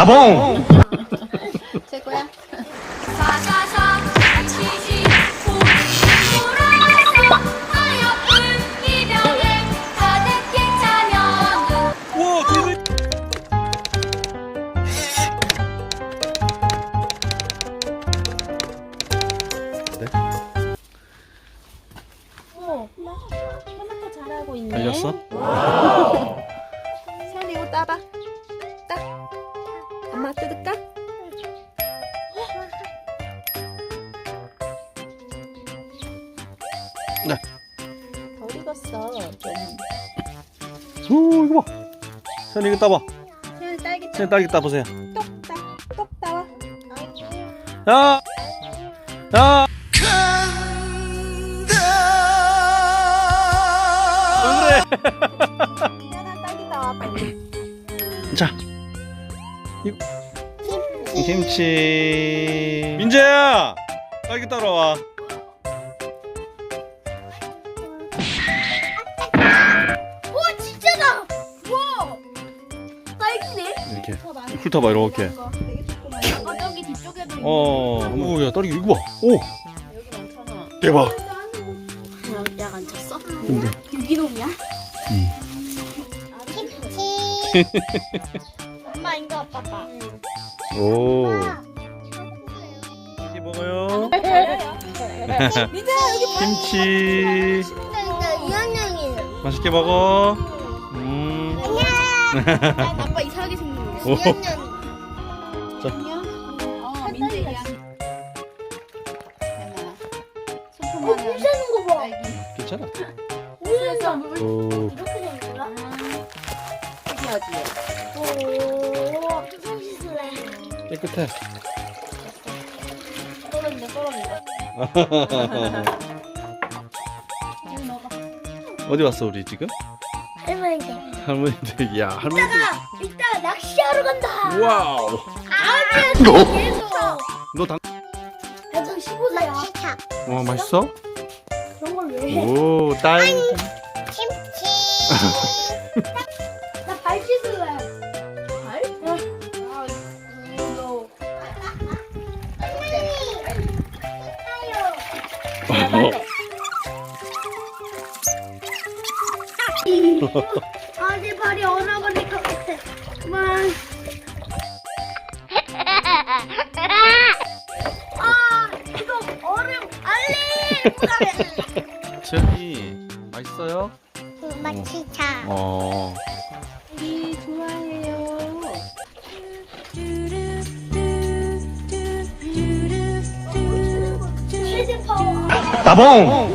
따봉! 최고야. 오, 토마토 잘하고 있네. 달렸어? 네. 덜 익었어. 좀. 오, 이거 봐. 선이 이거 따봐. 세연이 딸기 따. 선이 딸기 따보세요. 똑 따. 똑 따와. 야! 야! 왜 그래? 딸기 빨리. 자. 이거. 김치. 민재야! 딸기 따라와. 와 훑어봐, 이렇게. 어 저기 뒤쪽에도 어, 오, 야, 딸기 이거 봐. 오, 여기 많잖아. 대박. 약안 쳤어? 근데. 유기농이야? 엄마 이거 봐봐. 오. 김치 먹어요. 김치. 나 2학년이에요 맛있게 먹어. 음. 아빠 오. 2학년 안녕. 어 민재 거봐 괜찮아. 오. 이렇게. 오 무슨 시술해 깨끗해. 떨어진다 떨어진다 어디 왔어 우리 지금? 할머니들. 야 할머니들. 이따가 낚시하러 간다 와우. 아주 계속 너 당. 배정 15세야 와 맛있어? 그런 걸 왜 해? 오 딸. 김치 나 발 씻을래 발? 아 이거 아, 내 발이 얼어버릴 것 같아. 그만. 아, 이거 얼음 알리! 지연이 맛있어요? 맛있다. 어. 우리 좋아해요. 치즈 파워. 따봉.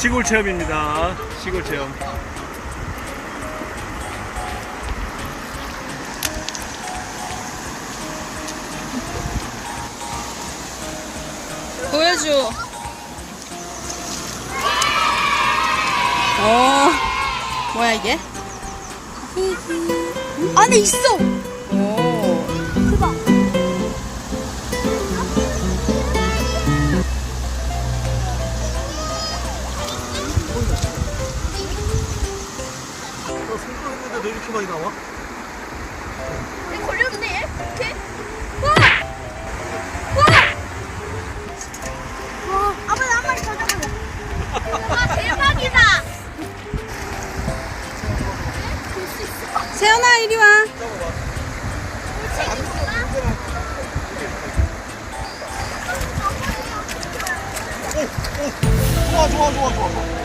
시골 체험입니다. 시골 체험. 보여줘. 어, 뭐야 이게? 안에 있어. 근데 너 이렇게 많이 나와? 내 걸렸는데 이렇게? 와! 와! 어, 와! 아빠 나한 마리 더 잡았어. 대박이다. 세연아 이리 와. 좋아 좋아 좋아. 좋아.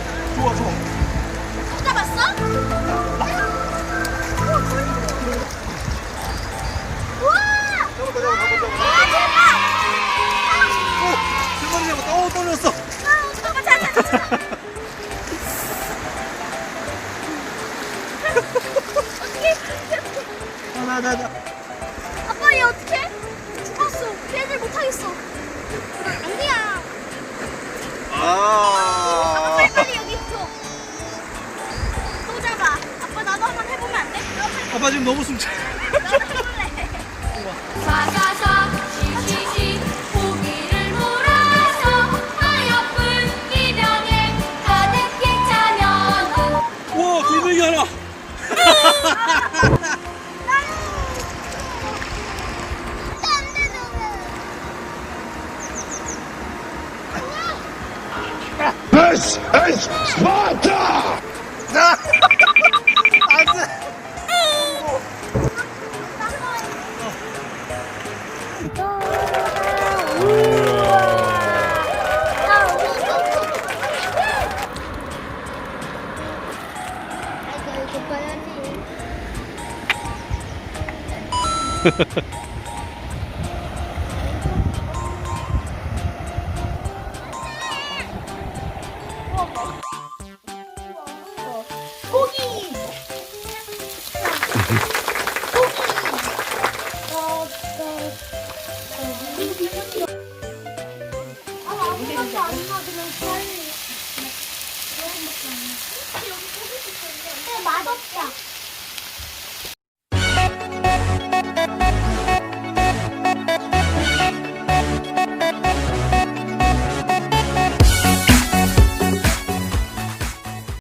아, 나, 나, 나. 아빠 얘 어떻게? 죽었어. 얘들 못하겠어. 안 돼야. 아. 빨리빨리 여기 있어. 또 잡아. 아빠 나도 한번 해보면 안 돼? 아빠 지금 너무 숨차. This is Sparta! 이거 봐야지.